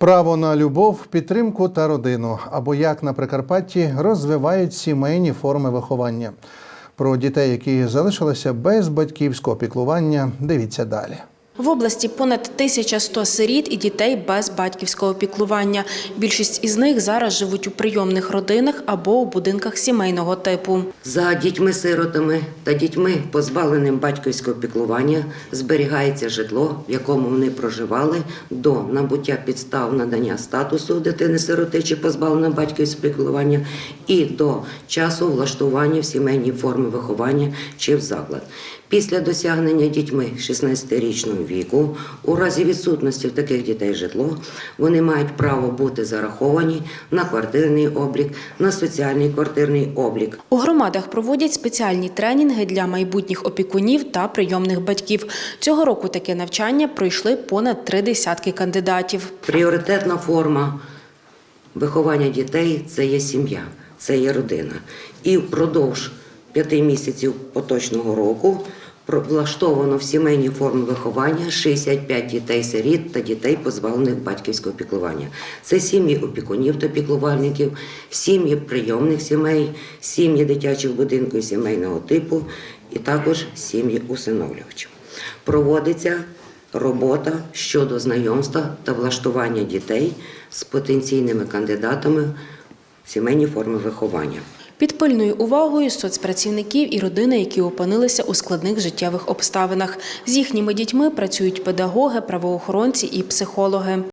Право на любов, підтримку та родину або як на Прикарпатті розвивають сімейні форми виховання. Про дітей, які залишилися без батьківського піклування, дивіться далі. В області понад 1100 сиріт і дітей без батьківського піклування. Більшість із них зараз живуть у прийомних родинах або у будинках сімейного типу. За дітьми-сиротами та дітьми, позбавленим батьківського піклування, зберігається житло, в якому вони проживали до набуття підстав надання статусу дитини-сироти чи позбавленої батьківського піклування і до часу влаштування в сімейній формі виховання чи в заклад. Після досягнення дітьми 16-річного віку, у разі відсутності в таких дітей житло, вони мають право бути зараховані на квартирний облік, на соціальний квартирний облік. У громадах проводять спеціальні тренінги для майбутніх опікунів та прийомних батьків. Цього року таке навчання пройшли понад три десятки кандидатів. Пріоритетна форма виховання дітей це є сім'я, це є родина. І впродовж п'яти місяців поточного року влаштовано в сімейній формі виховання 65 дітей-сиріт та дітей, позбавлених батьківського піклування. Це сім'ї опікунів та піклувальників, сім'ї прийомних сімей, сім'ї дитячих будинків сімейного типу і також сім'ї усиновлювачів. Проводиться робота щодо знайомства та влаштування дітей з потенційними кандидатами сімейні форми виховання. Під пильною увагою соцпрацівників і родини, які опинилися у складних життєвих обставинах. З їхніми дітьми працюють педагоги, правоохоронці і психологи.